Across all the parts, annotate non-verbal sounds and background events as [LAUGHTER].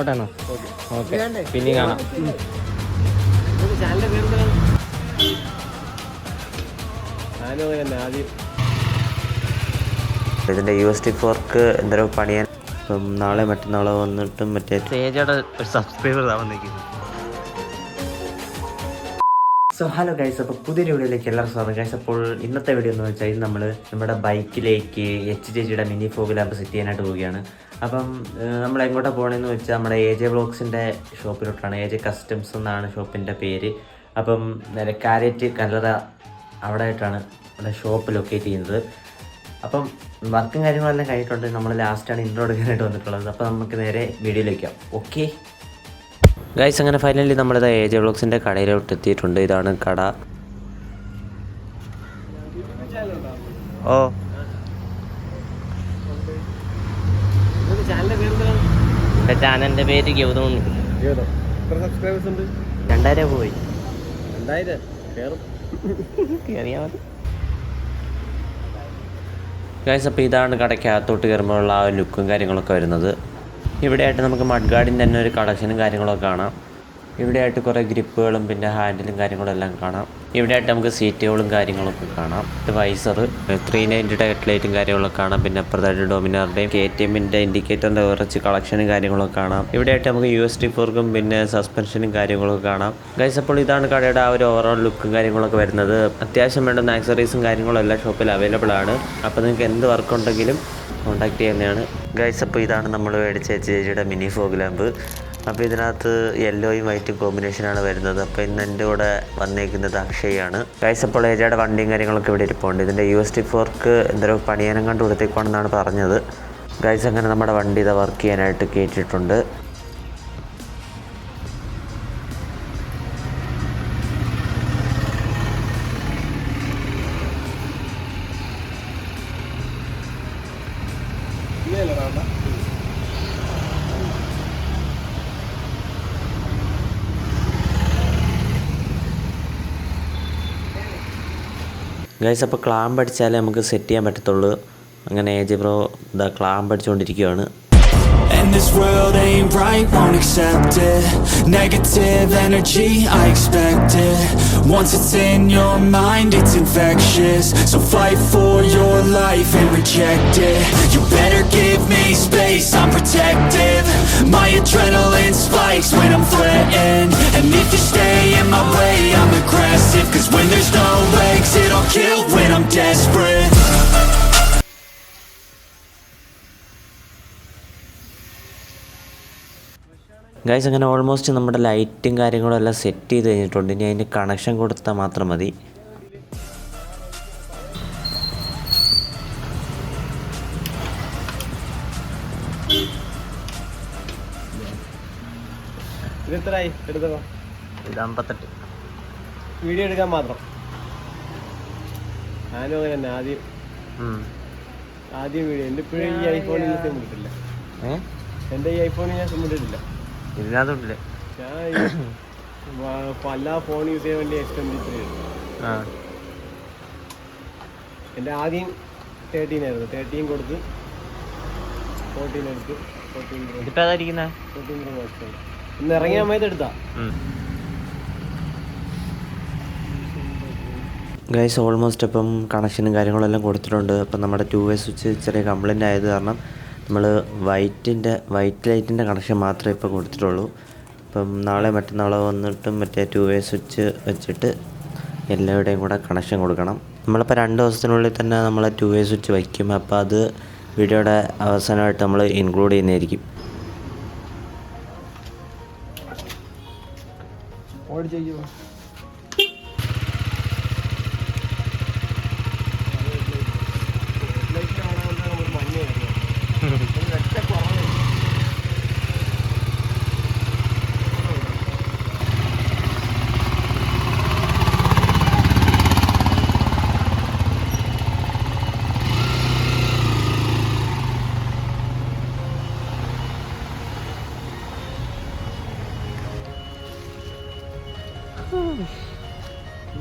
ഓട്ടാണോ okay. പിന്നെ കാണാം. ഇതിന്റെ യു എസ് ടി ഫോർക്ക് എന്തോ പണിയാൻ ഇപ്പം നാളെ മറ്റന്നാളോ വന്നിട്ടും മറ്റേ തേജയുടെ ഒരു സബ്സ്ക്രൈബർ സോ ഹലോ ഗൈസ് അപ്പോൾ പുതിയൊരു വീഡിയോയിലേക്ക് എല്ലാവർക്കും സ്വാഗതം. ഗൈസ് അപ്പോൾ ഇന്നത്തെ വീഡിയോ എന്ന് വെച്ചാൽ നമ്മൾ നമ്മുടെ ബൈക്കിലേക്ക് എച്ച് ചേച്ചിയുടെ മിനി ഫോഗ് ലാമ്പ് സെറ്റ് ചെയ്യാനായിട്ട് പോവുകയാണ്. അപ്പം നമ്മൾ എങ്ങോട്ടാണ് പോകണമെന്ന് വെച്ചാൽ നമ്മുടെ എ ജെ ബ്ലോക്സിന്റെ ഷോപ്പിലോട്ടാണ്. എ ജെ കസ്റ്റംസ് എന്നാണ് ഷോപ്പിന്റെ പേര്. അപ്പം നേരെ കാരറ്റ് കല്ലറ അവിടെ ആയിട്ടാണ് നമ്മുടെ ഷോപ്പ് ലൊക്കേറ്റ് ചെയ്യുന്നത്. അപ്പം വർക്കും കാര്യങ്ങളെല്ലാം കഴിഞ്ഞിട്ടുണ്ട്. നമ്മൾ ലാസ്റ്റാണ് ഇൻട്രോ എടുക്കാനായിട്ട് വന്നിട്ടുള്ളത്. അപ്പോൾ നമുക്ക് നേരെ വീഡിയോയിലേക്ക് ഓക്കെ ഗൈസ് അങ്ങനെ ഫൈനലി നമ്മളിത് എ ജെ ബ്ലോക്സിന്റെ കടയിലോട്ട് എത്തിയിട്ടുണ്ട്. ഇതാണ് കട. ഓ നിങ്ങൾക്ക് ചാനലിന്റെ പേര് എന്താണ് എന്റെ ചാനലിന്റെ പേര് ഗൗതം ഉണ്ട് സബ്സ്ക്രൈബേഴ്സ് ഉണ്ട്? രണ്ടായിരം പോയി. രണ്ടായിരം? കയറും കയറിയാൽ മതി. ഗൈസ് അപ്പോൾ ഇതാണ് കടയ്ക്കകത്തോട്ട് കയറുമ്പോഴുള്ള ആ ലുക്കും കാര്യങ്ങളൊക്കെ വരുന്നത്. ഇവിടെയായിട്ട് നമുക്ക് മഡ് ഗാർഡിന്റെ തന്നെ ഒരു കളക്ഷനും കാര്യങ്ങളൊക്കെ കാണാം. ഇവിടെയായിട്ട് കുറേ ഗ്രിപ്പുകളും പിന്നെ ഹാൻഡിലും കാര്യങ്ങളും എല്ലാം കാണാം. ഇവിടെയായിട്ട് നമുക്ക് സീറ്റുകളും കാര്യങ്ങളൊക്കെ കാണാം. വൈസർ ത്രീ നയന്റിയുടെ ഹെഡ്ലൈറ്റും കാര്യങ്ങളൊക്കെ കാണാം. പിന്നെ അപ്പുറത്തായിട്ട് ഡോമിനാറിന്റെയും കെ ടി എമ്മിന്റെ ഇൻഡിക്കേറ്ററിന്റെ കുറച്ച് കളക്ഷനും കാര്യങ്ങളൊക്കെ കാണാം. ഇവിടെയായിട്ട് നമുക്ക് യു എസ് ടി ഫോർക്കും പിന്നെ സസ്പെൻഷനും കാര്യങ്ങളൊക്കെ കാണാം. ഗൈസ് അപ്പോൾ ഇതാണ് കടയുടെ ആ ഒരു ഓവറോൾ ലുക്കും കാര്യങ്ങളൊക്കെ വരുന്നത്. അത്യാവശ്യം വേണ്ട ആക്സറീസും കാര്യങ്ങളും എല്ലാ ഷോപ്പിൽ അവൈലബിൾ ആണ്. അപ്പോൾ നിങ്ങൾക്ക് എന്ത് വർക്ക് ഉണ്ടെങ്കിലും കോൺടാക്ട് ചെയ്യുന്നതാണ്. ഗൈസ് അപ്പോൾ ഇതാണ് നമ്മൾ മേടിച്ച ചേച്ചിയുടെ മിനി ഫോഗ് ലാമ്പ് അപ്പോൾ ഇതിനകത്ത് യെല്ലോയും വൈറ്റും കോമ്പിനേഷനാണ് വരുന്നത്. അപ്പോൾ ഇന്ന് എന്റെ കൂടെ വന്നേക്കുന്നത് അക്ഷയാണ്. കൈസ് അപ്പോൾ ഏജയുടെ വണ്ടിയും കാര്യങ്ങളൊക്കെ ഇവിടെ ഇരിപ്പുണ്ട്. ഇതിന്റെ യു എസ് ടി ഫോർക്ക് എന്തോ പണിയാനും കണ്ട് കൊടുത്തേക്കുവാണെന്നാണ് പറഞ്ഞത്. ഗൈസ് അങ്ങനെ നമ്മുടെ വണ്ടി ഇതാ വർക്ക് ചെയ്യാനായിട്ട് കയറ്റിയിട്ടുണ്ട് ഗൈസ് അപ്പോൾ ക്ലാമ്പ് അടിച്ചാലേ നമുക്ക് സെറ്റ് ചെയ്യാൻ പറ്റത്തുള്ളൂ. അങ്ങനെ ഏജ് ബ്രോ ഇതാ ക്ലാമ്പ് അടിച്ചുകൊണ്ടിരിക്കുകയാണ് And this world ain't right, won't accept it. Negative energy, I expect it. Once it's in your mind, it's infectious. So fight for your life and reject it. You better give me space, I'm protective. My adrenaline spikes when I'm threatened. And if you stay in my way, I'm aggressive. Cause when there's no legs, it'll kill when I'm desperate guys അങ്ങനെ almost നമ്മുടെ ലൈറ്റും കാര്യങ്ങളും എല്ലാം set ചെയ്ത് കഴിഞ്ഞിട്ടുണ്ട്. ഇനി അതിന് connection കൊടുത്താൽ മാത്രം മതി. ഇത് എത്രയായി എടുത്തോ. ഇത് അമ്പത്തെട്ട്. വീഡിയോ എടുക്കാൻ മാത്രം. ഞാനും അങ്ങനെ തന്നെ. ആദ്യം ആദ്യം വീഡിയോ. എന്റെ ഇപ്പോഴും ഈ ഐഫോണിൽ സിം ഇട്ടിട്ടില്ല. ഏ? എന്റെ ഈ ഐഫോണിൽ ഞാൻ സിം ഇട്ടിട്ടില്ല. ഇതിനകത്തുണ്ടല്ലേ വ- ഫോൺ യൂസ് ചെയ്യാൻ വേണ്ടി എക്സ് ട്വന്റി ത്രീ ആ. എന്റെ ആദ്യം തേർട്ടീൻ ആയിരുന്നു. തേർട്ടീൻ കൊടുത്ത് ഫോർട്ടീൻ എടുത്ത് ഫോർട്ടീൻ പ്രോ ഇതിപ്പോൾ ഏതായിരിക്കുന്നത് ഫോർട്ടീൻ പ്രോ മാക്സ് ഇന്ന് ഇറങ്ങിയ സമയത്ത് എടുത്താ. ഗൈസ് ഓൾമോസ്റ്റ് ഇപ്പം കണക്ഷനും കാര്യങ്ങളെല്ലാം കൊടുത്തിട്ടുണ്ട്. അപ്പം നമ്മുടെ ടു വേ സ്വിച്ച് ചെറിയ കംപ്ലൈന്റ് ആയത് കാരണം നമ്മൾ വൈറ്റിന്റെ വൈറ്റ് ലൈറ്റിന്റെ കണക്ഷൻ മാത്രമേ ഇപ്പോൾ കൊടുത്തിട്ടുള്ളൂ. ഇപ്പം നാളെ മറ്റന്നാളോ വന്നിട്ടും മറ്റേ ടു വേ സ്വിച്ച് വെച്ചിട്ട് എല്ലാവരുടെയും കൂടെ കണക്ഷൻ കൊടുക്കണം. നമ്മളിപ്പോൾ രണ്ട് ദിവസത്തിനുള്ളിൽ തന്നെ നമ്മൾ ടു വേ സ്വിച്ച് വയ്ക്കും. അപ്പോൾ അത് വീഡിയോയുടെ അവസാനമായിട്ട് നമ്മൾ ഇൻക്ലൂഡ് ചെയ്യുന്നതായിരിക്കും. ഓടിച്ചേക്കോ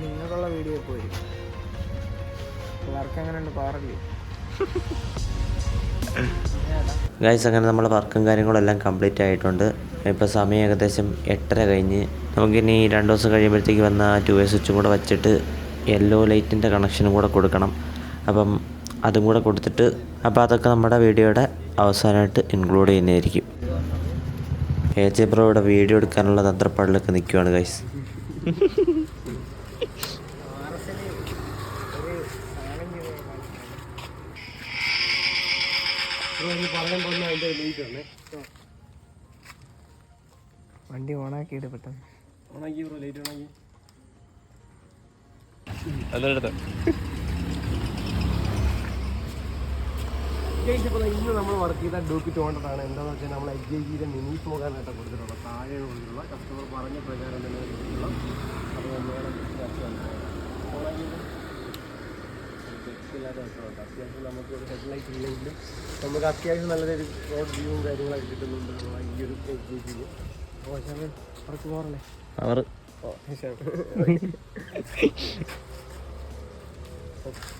നിങ്ങൾക്കുള്ള വീഡിയോ പോയി വർക്ക് എങ്ങനെയുണ്ട്? പാറല്ലേ ഗൈസ് അങ്ങനെ നമ്മൾ വർക്കും കാര്യങ്ങളും എല്ലാം കംപ്ലീറ്റ് ആയിട്ടുണ്ട്. ഇപ്പോൾ സമയം ഏകദേശം എട്ടര കഴിഞ്ഞ്. നമുക്കിനി രണ്ട് ദിവസം കഴിയുമ്പോഴത്തേക്ക് വന്ന ടു വേ സ്വിച്ചും കൂടെ വെച്ചിട്ട് യെല്ലോ ലൈറ്റിന്റെ കണക്ഷനും കൂടെ കൊടുക്കണം. അപ്പം അതും കൂടെ കൊടുത്തിട്ട് അപ്പോൾ അതൊക്കെ നമ്മുടെ വീഡിയോയുടെ അവസാനമായിട്ട് ഇൻക്ലൂഡ് ചെയ്യുന്നതായിരിക്കും. എ ജെ ബ്രോയുടെ വീഡിയോ എടുക്കാനുള്ള തന്ത്രപ്പാടിലൊക്കെ നിൽക്കുവാണ് ഗൈസ് വണ്ടി ഓണാക്കിയിട്ട് പെട്ടെന്ന്. ഓണാക്കി ബ്രോ ലൈറ്റ് ഓണാക്കി. അതെടുത്ത്. ഇന്ന് നമ്മൾ വർക്ക് ചെയ്ത ഡ്യൂക്ക് ടോണ്ടറാണ് എന്താണെന്ന് വെച്ചാൽ നമ്മൾ എച്ച് ഐ ജിയുടെ മിനി സ്മോക്കാനായിട്ട് കൊടുത്തിട്ടുള്ള താഴെ കൊടുത്തിട്ടുള്ള കസ്റ്റമർ പറഞ്ഞ പ്രകാരം തന്നെ കൊടുത്തിട്ടുള്ള അത് തന്നെയാണ് അത്യാവശ്യം നമുക്ക് ഒരു ഹെഡ്ലൈറ്റ് ഇല്ലെങ്കിലും നമുക്ക് അത്യാവശ്യം നല്ലൊരു റോഡ് വ്യൂവും കാര്യങ്ങളൊക്കെ കിട്ടുന്നുണ്ട് ഈ ഒരു എച്ച് ഐ ജിയിൽ അപ്പോൾ പക്ഷേ കുറച്ച് പോറല്ലേ അവർ ഓ ശരി. [LAUGHS]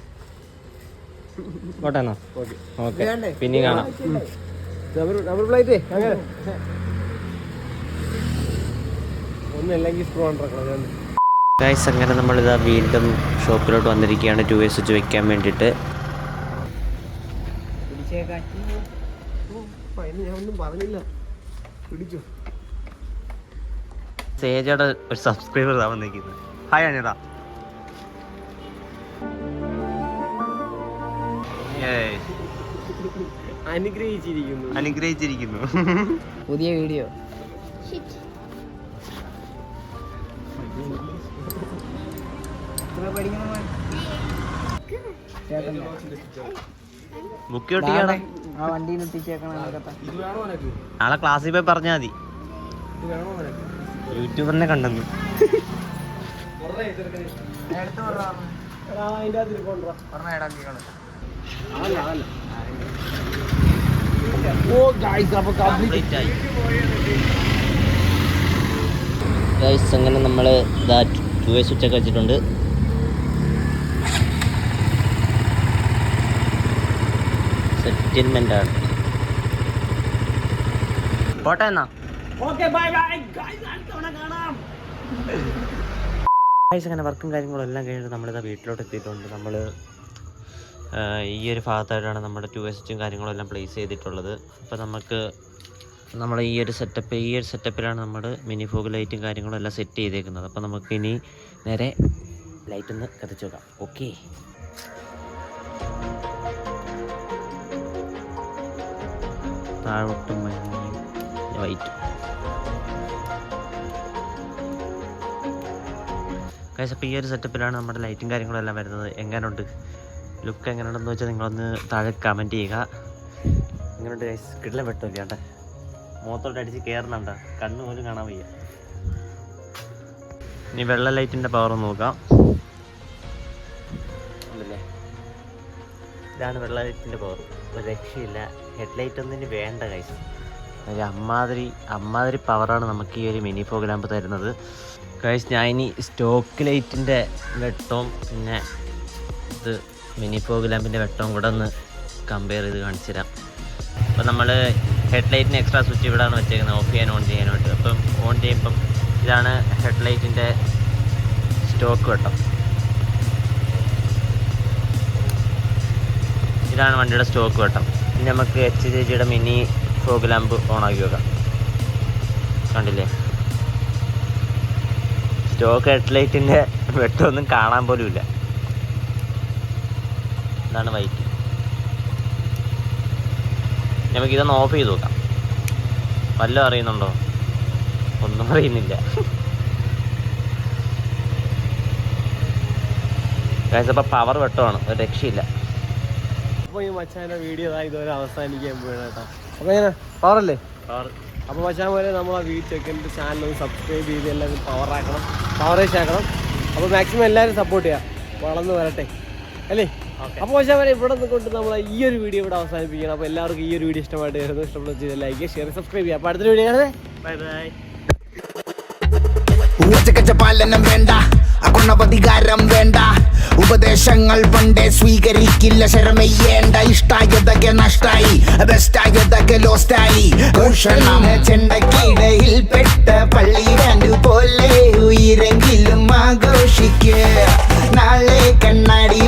എന്നാ ഓക്കെ. ഓക്കെ. പിന്നെ കാണാം. ഒന്നല്ലെങ്കിൽ സ്ക്രൂ ഉണ്ടാക്കണം ഗൈസ് അങ്ങനെ. നമ്മളിതാ വീണ്ടും ഷോപ്പിലോട്ട് വന്നിരിക്കുകയാണ്. ടു വേ സ്വിച്ച് വെക്കാൻ വേണ്ടിയിട്ട്. പിടിച്ചു. സേജയുടെ ഒരു സബ്സ്ക്രൈബർ വന്നിരിക്കുന്നത്. ഹായ് അനിതാ അനുഗ്രഹിച്ചിരിക്കുന്നു. അനുഗ്രഹിച്ചിരിക്കുന്നു. പുതിയ വീഡിയോ. നാളെ ക്ലാസ്സിൽ പോയി പറഞ്ഞാ മതി. ഇത് വേണോ നിനക്ക്? യൂട്യൂബറിനെ കണ്ടെന്ന്. പറഞ്ഞ അതിന്റെ ഓ അപ്പൊ കംപ്ലീറ്റ്. ഗൈസ് അങ്ങനെ നമ്മൾ ഇതാ ടു വേ സ്വിച്ച് ഒക്കെ വെച്ചിട്ടുണ്ട്. സെറ്റിൽമെന്റ് ആണ്. പോട്ടെ എന്നാ. ഓക്കെ ബൈ ബൈ ഗൈസ് അങ്ങനെ വർക്കും കാര്യങ്ങളും എല്ലാം കഴിഞ്ഞിട്ട് നമ്മളിതാ വീട്ടിലോട്ട് എത്തിയിട്ടുണ്ട്. നമ്മൾ ഈ ഒരു ഭാഗത്തായിട്ടാണ് നമ്മുടെ ടു എസ്റ്റും കാര്യങ്ങളും എല്ലാം പ്ലേസ് ചെയ്തിട്ടുള്ളത്. അപ്പോൾ നമുക്ക് നമ്മൾ ഈ ഒരു സെറ്റപ്പ് ഈ ഒരു സെറ്റപ്പിലാണ് നമ്മൾ മിനി ഫോഗ് ലൈറ്റും കാര്യങ്ങളും എല്ലാം സെറ്റ് ചെയ്തേക്കുന്നത്. അപ്പോൾ നമുക്ക് ഇനി നേരെ ലൈറ്റ് ഒന്ന് കത്തിച്ച് നോക്കാം. ഓക്കെ താഴോട്ടും മഞ്ഞയും അപ്പോൾ ഈ ഒരു സെറ്റപ്പിലാണ് നമ്മുടെ ലൈറ്റും കാര്യങ്ങളും എല്ലാം വരുന്നത്. എങ്ങനെയുണ്ട് ലുക്ക് എങ്ങനെ ഉണ്ടെന്ന് വെച്ചാൽ നിങ്ങളൊന്ന് താഴെ കമന്റ് ചെയ്യുക. എങ്ങനെയുണ്ട് ഗൈസ് കിടലം വെട്ടില്ല കേട്ടെ മുഖത്തോട്ട് അടിച്ച് കയറുന്നുണ്ട് കണ്ണു പോലും കാണാൻ വയ്യ. ഇനി വെള്ള ലൈറ്റിന്റെ പവർ നോക്കാം. ഇതാണ് വെള്ള ലൈറ്റിന്റെ പവർ ഒരു രക്ഷയില്ല. ഹെഡ്ലൈറ്റ് ഇനി വേണ്ട ഗൈസ് ഒരു അമ്മാതിരി അമ്മാതിരി പവറാണ് നമുക്ക് ഈ ഒരു മിനി ഫോഗ് തരുന്നത്. ഗൈസ് ഞാൻ ഇനി സ്റ്റോക്ക് ലൈറ്റിന്റെ വെട്ടവും പിന്നെ ഇത് മിനി ഫോഗ് ലാമ്പിന്റെ വെട്ടവും കൂടെ ഒന്ന് കമ്പയർ ചെയ്ത് കാണിച്ചു തരാം. അപ്പോൾ നമ്മൾ ഹെഡ്ലൈറ്റിന് എക്സ്ട്രാ സ്വിച്ച് ഇവിടെയാണ് വെച്ചേക്കുന്നത് ഓഫ് ചെയ്യാൻ ഓൺ ചെയ്യാനായിട്ട് അപ്പം ഓൺ ചെയ്യുമ്പം ഇതാണ് ഹെഡ് ഹെഡ്ലൈറ്റിന്റെ സ്റ്റോക്ക് വെട്ടം. ഇതാണ് വണ്ടിയുടെ സ്റ്റോക്ക് വെട്ടം. ഇനി നമുക്ക് എച്ച് ജിയുടെ മിനി ഫോഗ് ലാമ്പ് ഓണാക്കി വെക്കാം. കണ്ടില്ലേ? സ്റ്റോക്ക് ഹെഡ് ഹെഡ്ലൈറ്റിന്റെ വെട്ടമൊന്നും കാണാൻ പോലും ഇല്ല ഇതാണ് വൈറ്റ് നമുക്കിതൊന്ന് ഓഫ് ചെയ്ത് നോക്കാം. വല്ലതും അറിയുന്നുണ്ടോ? ഒന്നും അറിയുന്നില്ല. അപ്പോൾ പവർ വെട്ടമാണ് ഒരു രക്ഷയില്ല. അപ്പോൾ ഈ മച്ചാന്റെ വീഡിയോ ഇതാ ഇതുവരെ അവസാനിക്കാൻ പോയാണ് കേട്ടോ. അപ്പോൾ എങ്ങനെ? പവറല്ലേ പവർ അപ്പോൾ മച്ചാൻ പോലെ നമ്മൾ ആ വീ ചെക്കന്റെ ചാനൽ ഒന്ന് സബ്സ്ക്രൈബ് ചെയ്ത് എല്ലാവരും പവറാക്കണം പവറേഷ് ആക്കണം. അപ്പോൾ മാക്സിമം എല്ലാവരും സപ്പോർട്ട് ചെയ്യാം. വളർന്ന് വരട്ടെ. അല്ലേ? അപ്പോൾ പക്ഷേ ഇവിടെ കൊണ്ട് നമ്മൾ ഈ ഒരു വീഡിയോ ഇവിടെ അവസാനിപ്പിക്കണം. അപ്പോൾ എല്ലാവർക്കും ഈ ഒരു വീഡിയോ ഇഷ്ടമായിട്ട് ഇഷ്ടമുള്ള ചെയ്ത് ലൈക്ക് ഷെയർ സബ്സ്ക്രൈബ് ചെയ്യുക അപ്പോൾ അടുത്ത വീഡിയോ കാണുന്നത് ബൈ ബൈ വേണ്ട അഗുണപതികാരം വേണ്ട. ഉപദേശങ്ങൾ പണ്ടേ സ്വീകരിക്കില്ല ശരമെയ്യേണ്ട. ഇഷ്ടായതൊക്കെ നഷ്ടായി ബെസ്റ്റായതൊക്കെ ലോസ്റ്റായി ഭൂഷണം ചെണ്ടക്കിടയിൽ പെട്ട പള്ളിയാൻഡു പോലെ ഉയരെങ്കിലും ആഘോഷിക്കേ. നാളെ കണ്ണാടി